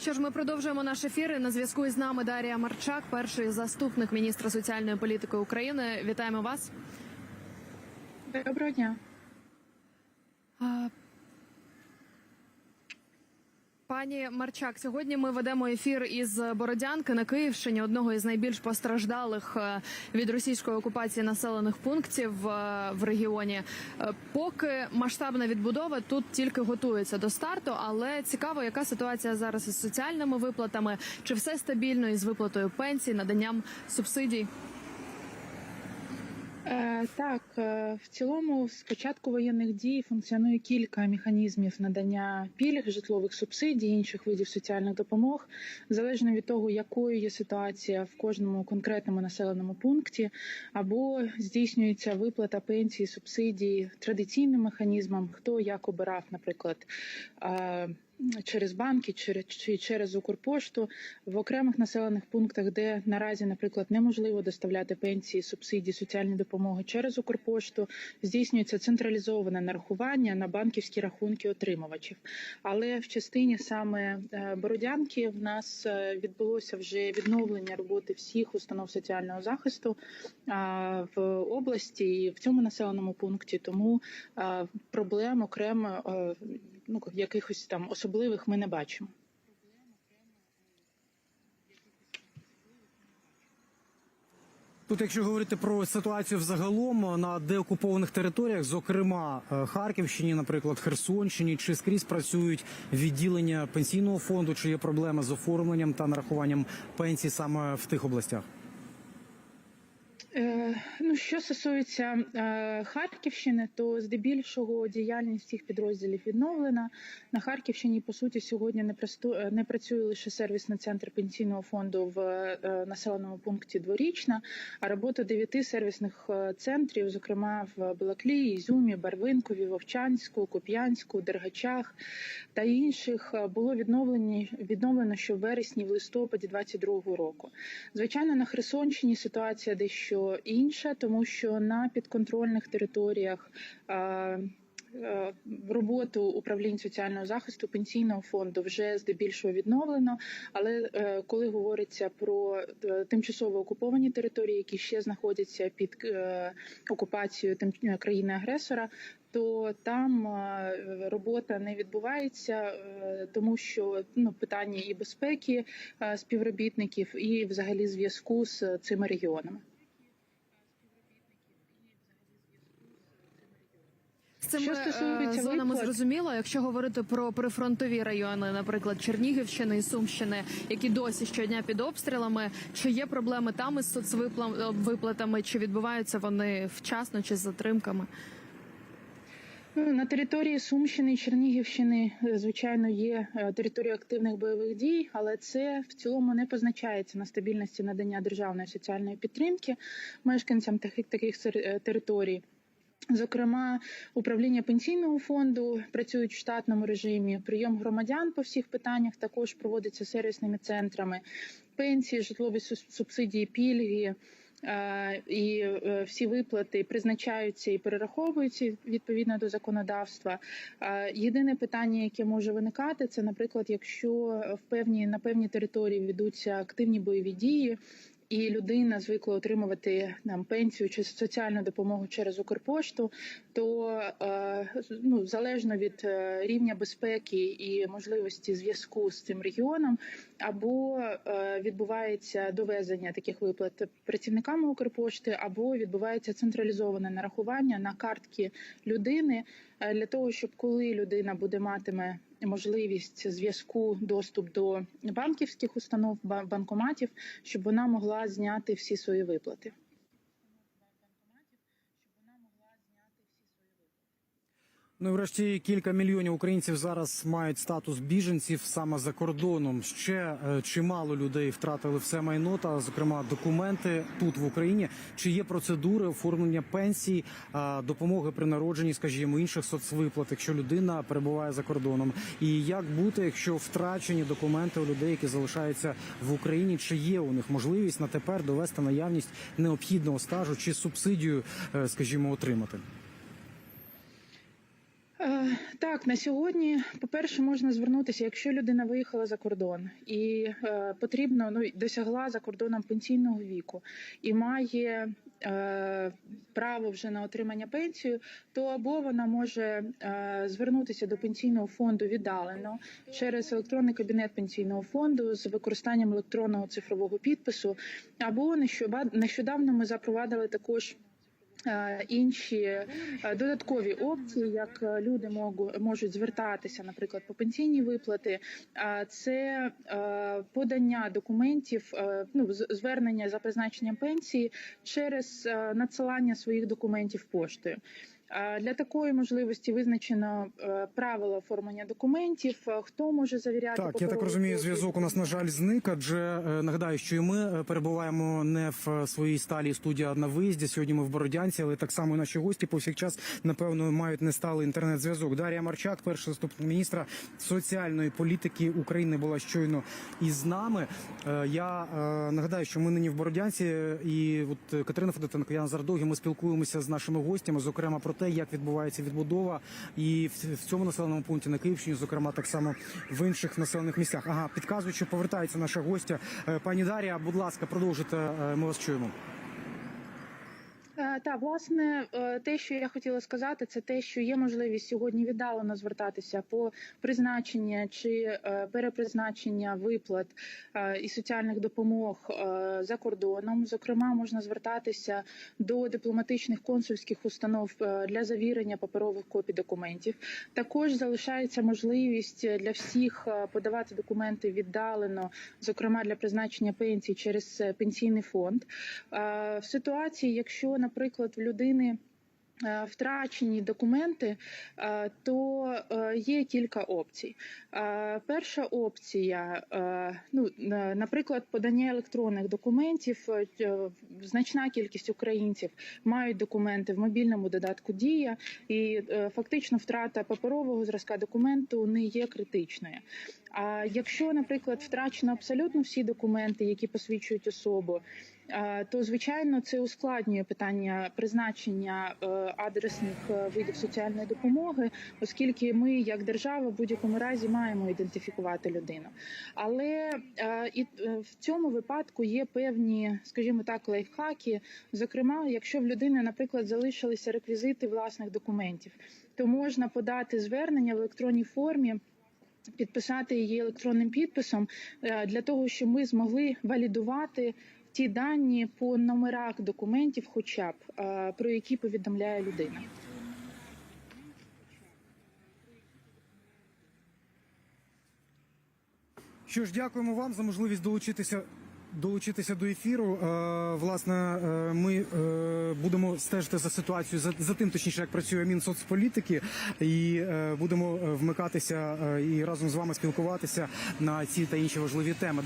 Що ж, ми продовжуємо наш ефір. І На зв'язку із нами Дарія Марчак, перший заступник міністра соціальної політики України. Вітаємо вас. Доброго дня. Пані Марчак, сьогодні ми ведемо ефір із Бородянки на Київщині, одного із найбільш постраждалих е, від російської окупації населених пунктів е, в регіоні. Е, Поки масштабна відбудова тут тільки готується до старту, але цікаво, яка ситуація зараз із соціальними виплатами, чи все стабільно із виплатою пенсій, наданням субсидій. Е, так, е, в цілому, з початку воєнних дій функціонує кілька механізмів надання пільг, житлових субсидій, інших видів соціальних допомог, залежно від того, якою є ситуація в кожному конкретному населеному пункті, або здійснюється виплата пенсії, субсидій традиційним механізмом, хто як обирав, наприклад. Е, Через банки, через чи через Укрпошту в окремих населених пунктах, де наразі, наприклад, неможливо доставляти пенсії, субсидії, соціальні допомоги через Укрпошту, здійснюється централізоване нарахування на банківські рахунки отримувачів. Але в частині саме е, Бородянки в нас е, відбулося вже відновлення роботи всіх установ соціального захисту в області і в цьому населеному пункті. Тому а, проблем окремо е, ну якихось там особливих ми не бачимо. Тут, якщо говорити про ситуацію взагалом на деокупованих територіях, зокрема е, Харківщині, наприклад, Херсонщині, чи скрізь працюють відділення пенсійного фонду, чи є проблеми з оформленням та нарахуванням пенсій саме в тих областях? Е, Ну, що стосується е, Харківщини, то здебільшого діяльність цих підрозділів відновлена. На Харківщині, по суті, сьогодні не, е, не працює лише сервісний центр пенсійного фонду в населеному пункті Дворічна, а робота дев'яти сервісних центрів, зокрема в Балаклії, Ізюмі, Барвинкові, Вовчанську, Куп'янську, Дергачах та інших було відновлені відновлено ще в вересні, в листопаді 22-го року. Звичайно, на Херсонщині ситуація дещо інша, тому що на підконтрольних територіях. е, Роботу управлінь соціального захисту пенсійного фонду вже здебільшого відновлено. Але е, коли говориться про е, тимчасово окуповані території, які ще знаходяться під окупацією країни-агресора, то там робота не відбувається, тому що ну питання і безпеки співробітників, і взагалі зв'язку з цими регіонами. Цими е, зонами виплат- зрозуміло, якщо говорити про прифронтові райони, наприклад, Чернігівщини і Сумщини, які досі щодня під обстрілами, чи є проблеми там із соцвиплатами, чи відбуваються вони вчасно чи з затримками? Ну, На території Сумщини і Чернігівщини, е, звичайно, є е, територія активних бойових дій, але це в цілому не позначається на стабільності надання державної соціальної підтримки мешканцям таких таких е, територій. Зокрема, управління пенсійного фонду працюють в штатному режимі. Прийом громадян по всіх питаннях також проводиться сервісними центрами. Пенсії, житлові субсидії, пільги. е, І е, всі виплати призначаються і перераховуються відповідно до законодавства. Е, Єдине питання, яке може виникати, це, наприклад, якщо в певні на певній території ведуться активні бойові дії, і людина звикла отримувати нам пенсію чи соціальну допомогу через Укрпошту, то е, ну залежно від е, рівня безпеки і можливості зв'язку з цим регіоном, або е, відбувається довезення таких виплат працівниками Укрпошти, або відбувається централізоване нарахування на картки людини для того, щоб коли людина буде матиме можливість зв'язку, доступ до банківських установ, ба- банкоматів, щоб вона могла зняти всі свої виплати. Ну і врешті кілька мільйонів українців зараз мають статус біженців саме за кордоном. Ще е, чимало людей втратили все майно та, зокрема, документи тут в Україні. Чи є процедури оформлення пенсій, е, допомоги при народженні, скажімо, інших соцвиплат, якщо людина перебуває за кордоном? І як бути, якщо втрачені документи у людей, які залишаються в Україні? Чи є у них можливість на тепер довести наявність необхідного стажу чи субсидію, е, скажімо, отримати? Е, Так, на сьогодні, по-перше, можна звернутися, якщо людина виїхала за кордон і е, потрібно ну досягла за кордоном пенсійного віку і має е, право вже на отримання пенсію, то або вона може звернутися до пенсійного фонду віддалено через електронний кабінет пенсійного фонду з використанням електронного цифрового підпису, або нещодавно ми запровадили також. Е, Інші е, додаткові опції, як е, люди можуть звертатися, наприклад, по пенсійні виплати, це подання документів, ну звернення за призначенням пенсії через надсилання своїх документів поштою. Для такої можливості визначено е, правила оформлення документів. е, Хто може завіряти Так, я так розумію, зв'язок у нас на жаль зник. Адже е, нагадаю, що і ми перебуваємо не в своїй сталій студії, а на виїзді. Сьогодні ми в Бородянці, але так само і наші гості повсякчас напевно мають несталий інтернет-зв'язок. Дар'я Марчак, перша заступник міністра соціальної політики України, була щойно із нами. Я нагадаю, що ми нині в Бородянці, і от Катерина Федотенко, Яна Зардогі, ми спілкуємося з нашими гостями, зокрема про те, як відбувається відбудова, і в, цьому населеному пункті на Київщині, зокрема так само в інших населених місцях. Ага, підказують, що повертається наша гостя. Е, Пані Дарія, будь ласка, продовжуйте. е, Ми вас чуємо. Та власне е, те, що я хотіла сказати, це те, що є можливість сьогодні віддалено звертатися по призначення чи е, перепризначення виплат е, і соціальних допомог за кордоном. Зокрема, можна звертатися до дипломатичних консульських установ для завірення паперових копій документів. Також залишається можливість для всіх подавати документи віддалено, зокрема для призначення пенсій через пенсійний фонд. В ситуації, якщо, наприклад, в людини е, Втрачені документи, е, то е, є кілька опцій. Перша опція, ну наприклад, подання електронних документів. Значна кількість українців мають документи в мобільному додатку Дія, і фактично втрата паперового зразка документу не є критичною. А якщо, наприклад, втрачено абсолютно всі документи, які посвідчують особу, то звичайно це ускладнює питання призначення е, адресних е, видів соціальної допомоги, оскільки ми, як держава, в будь-якому разі маємо ідентифікувати людину. Але е, і в цьому випадку є певні, скажімо так, лайфхаки. Зокрема, якщо в людини, наприклад, залишилися реквізити власних документів, то можна подати звернення в електронній формі. Підписати її електронним підписом е, для того, щоб ми змогли валідувати ті дані по номерах документів, хоча б е, про які повідомляє людина. Що ж, дякуємо вам за можливість долучитися. Долучитися до ефіру. Е, власне, е, ми е, будемо стежити за ситуацією за, тим, точніше, як працює Мінсоцполітики, і будемо вмикатися і разом з вами спілкуватися на ці та інші важливі теми.